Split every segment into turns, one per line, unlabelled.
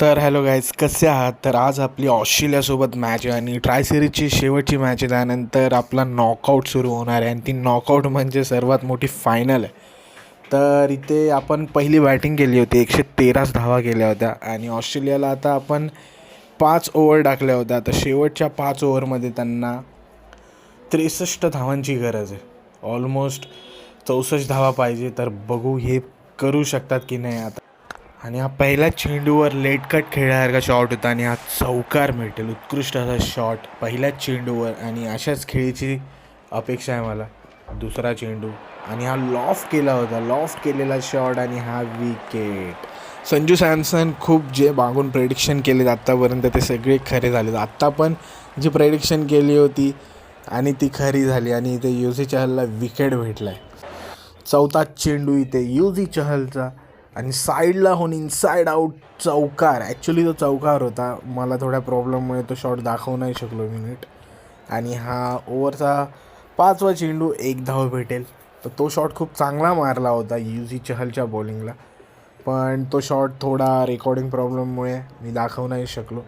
तर hello guys कसे आहात? तर आज आपली ऑस्ट्रेलियासोबत मॅच आहे आणि ट्राय सिरीजची शेवटची मॅच आहे. त्यानंतर आपला नॉकआउट सुरू होणार आहे. आणि ती नॉकआउट म्हणजे सर्वात मोठी फायनल आहे. तर इथे आपण पहिली बॅटिंग केली होती. एकशे तेराच धावा केल्या होत्या. आणि ऑस्ट्रेलियाला आता आपण पाच ओव्हर टाकल्या होत्या. तर शेवटच्या पाच ओव्हरमध्ये त्यांना त्रेसष्ट धावांची गरज आहे. ऑलमोस्ट चौसष्ट धावा पाहिजे. तर बघू हे करू शकतात की नाही आता. आणि हा पहिल्या चेंडूवर लेट कट खेळल्यासारखा शॉट होता आणि हा चौकार भेटेल उत्कृष्ट असा शॉट पहिल्याच चेंडूवर आणि अशाच खेळीची अपेक्षा आहे मला. दुसरा चेंडू. आणि हा लॉफ्ट केला होता. लॉफ्ट केलेला शॉट आणि हा विकेट संजू सॅमसन खूप जे मागून प्रेडिक्शन केले आत्तापर्यंत ते सगळे खरे झाले आत्ता पण जी प्रेडिक्शन केली होती आणि ती खरी झाली आणि इथे युझी चहलला विकेट भेटला आहे चौथा चेंडू इथे. युझी चहलचा आणि साईडला होऊन इनसाईड आऊट चौकार. ॲक्च्युली तो चौकार होता. मला थोड्या प्रॉब्लेममुळे तो शॉट दाखवू नाही शकलो मी नीट आणि हा ओव्हरचा पाचवा चेंडू एक धाव भेटेल. तर तो शॉट खूप चांगला मारला होता युझी चहलच्या बॉलिंगला पण तो शॉट थोडा रेकॉर्डिंग प्रॉब्लेममुळे मी दाखवू नाही शकलो.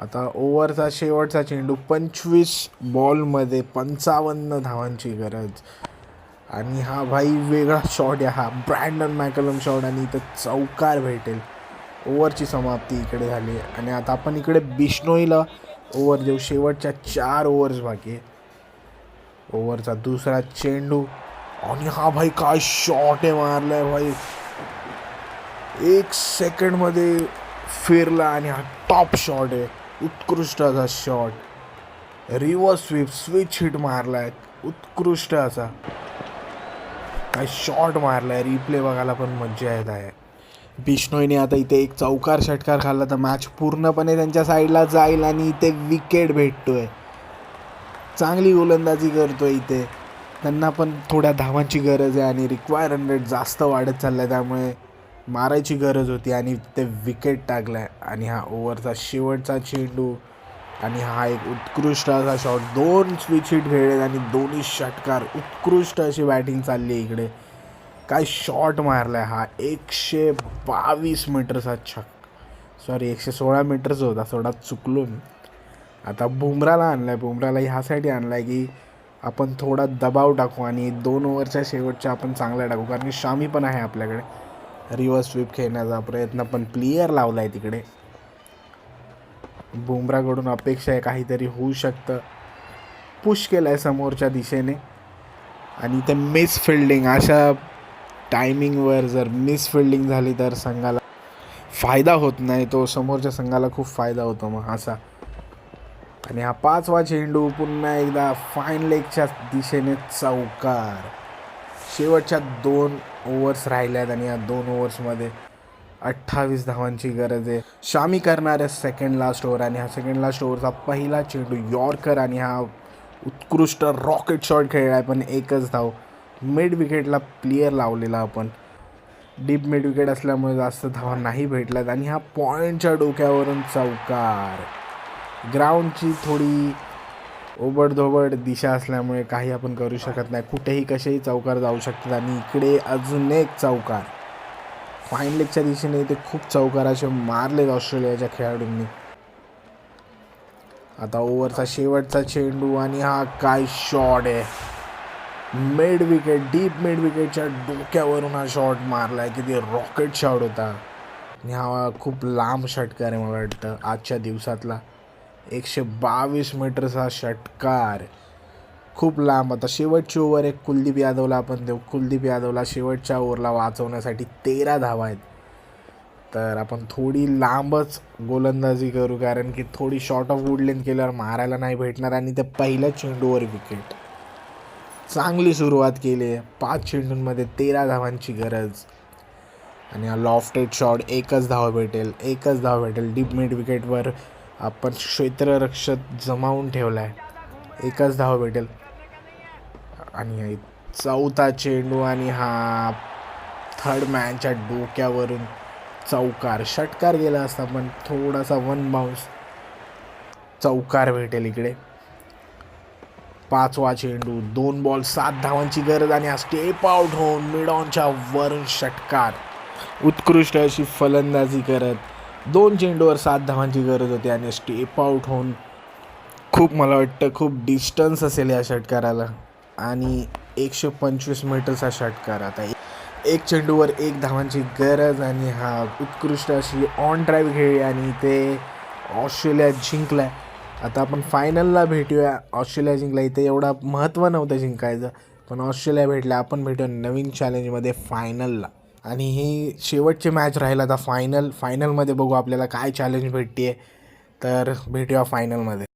आता ओव्हरचा शेवटचा चेंडू पंचवीस बॉलमध्ये पंचावन्न धावांची गरज. आणि हा भाई वेगळा शॉट आहे. हा ब्रँडन मॅकलम शॉट आणि इथं चौकार भेटेल. ओव्हरची समाप्ती इकडे झाली. आहे आणि आता आपण इकडे बिश्नोईला ओव्हर देऊ. शेवटच्या चार ओव्हर्स बाकी आहे ओव्हरचा दुसरा चेंडू. आणि हा भाई काय शॉट आहे मारलाय भाई. एक सेकंडमध्ये फिरला आणि हा टॉप शॉट आहे. उत्कृष्ट असा shot reverse sweep switch hit मारलाय. उत्कृष्ट असा. काय शॉट मारलाय रिप्ले बघायला पण मज्जा येत आहे. बिश्नोईने आता इथे एक चौकार षटकार खाल्ला तर मॅच पूर्णपणे त्यांच्या साईडला जाईल आणि इथे विकेट भेटतोय. चांगली गोलंदाजी करतोय इथे. त्यांना पण थोड्या धावांची गरज आहे आणि रिक्वायर रेट जास्त वाढत चालला आहे त्यामुळे मारायची गरज होती आणि ते विकेट टाकला आहे आणि हा ओव्हरचा शेवटचा चेंडू आणि हा एक उत्कृष्ट असा शॉट दोन स्विच हिट खेळले आणि दोन्ही षटकार उत्कृष्ट अशी बॅटिंग चालली आहे इकडे. काय शॉट मारला आहे हा. एकशे बावीस मीटरचा छक सॉरी एकशे सोळा मीटरचा होता. थोडा चुकलो मी. आता बुमराला आणला आहे बुमराला ह्यासाठी आणला आहे की आपण थोडा दबाव टाकू आणि दोन ओव्हरच्या शेवटच्या आपण चांगला टाकू. कारण की शामी पण आहे आपल्याकडे. रिव्हर्स स्वीप खेळण्याचा प्रयत्न पण प्लेयर लावला आहे तिकडे. बुमराकडून अपेक्षा आहे काहीतरी होऊ शकतं. पुश केलं आहे समोरच्या दिशेने. आणि ते मिस फिल्डिंग अशा टायमिंगवर जर मिस फिल्डिंग झाली तर संघाला फायदा होत नाही. तो समोरच्या संघाला खूप फायदा होतो मग असा. आणि हा पाचवा चेंडू पुन्हा एकदा फाईन लेगच्या दिशेने चौकार. शेवटच्या दोन ओव्हर्स राहिल्या आहेत आणि या दोन ओव्हर्समध्ये अठ्ठावीस धावांची गरज आहे. शामी करणार आहे सेकंड लास्ट ओव्हर आणि हा सेकंड लास्ट ओव्हरचा पहिला चेंडू यॉर्कर आणि हा उत्कृष्ट रॉकेट शॉट खेळला आहे पण एकच धाव. मिड विकेटला प्लेयर लावलेला आपण. डीप मिड विकेट असल्यामुळे जास्त धावा नाही भेटल्यात आणि हा पॉईंटच्या डोक्यावरून चौकार. ग्राउंडची थोडी ओबडधोबड दिशा असल्यामुळे काही आपण करू शकत नाही. कुठेही कसेही चौकार जाऊ शकतात आणि इकडे अजून एक चौकार. फाईन लेगच्या दिशेने ते खूप चौकार असे मारलेत ऑस्ट्रेलियाच्या खेळाडूंनी. आता ओव्हरचा शेवटचा चेंडू आणि हा काय शॉट आहे. मिड विकेट डीप मिड विकेटच्या डोक्यावरून हा शॉट मारला आहे किती रॉकेट शॉट होता. आणि हा खूप लांब षटकार आहे मला वाटतं. आजच्या दिवसातला एकशे बावीस मीटरचा षटकार. खूप लांब. आता शेवटची ओव्हर एक कुलदीप यादवला आपण देऊ. कुलदीप यादवला शेवटच्या ओव्हरला वाचवण्यासाठी तेरा धावा आहेत. तर आपण थोडी लांबच गोलंदाजी करू. कारण की थोडी शॉर्ट ऑफ वुडलेन केल्यावर मारायला नाही भेटणार. आणि त्या पहिल्या चेंडूवर विकेट चांगली सुरुवात केली आहे. पाच चेंडूंमध्ये तेरा धावांची गरज. आणि हा लॉफ्टेड शॉट एकच धाव भेटेल. एकच धाव भेटेल. डीप मिड विकेटवर आपण क्षेत्ररक्षक जमावून ठेवला आहे एकच धाव भेटेल. आणि चौथा चेंडू आणि हा थर्ड मॅनच्या डोक्यावरून चौकार. षटकार गेला असता पण थोडासा वन बाउन्स चौकार भेटेल इकडे. पाचवा चेंडू दोन बॉल सात धावांची गरज आणि हा स्टेप आउट होऊन मिडॉनच्या वरून षटकार. उत्कृष्ट अशी फलंदाजी करत दोन चेंडूवर सात धावांची गरज होती आणि स्टेप आउट होऊन खूप मला वाटतं खूप डिस्टन्स असेल या षटकाराला. आणि एकशे पंचवीस मीटरचा षटकार आता एक चेंडूवर एक धावांची गरज आणि हा उत्कृष्ट अशी ऑन ड्राईव्ह खेळली आणि ते ऑस्ट्रेलिया जिंकलाय. आता आपण फायनलला भेटूया. ऑस्ट्रेलिया जिंकला. इथे एवढा महत्त्व नव्हतं जिंकायचं. पण ऑस्ट्रेलिया भेटला. आपण भेटूया नवीन चॅलेंजमध्ये फायनलला आणि ही शेवटची मॅच राहील आता फायनल फायनलमध्ये बघू आपल्याला काय चॅलेंज भेटते तर भेटूया फायनलमध्ये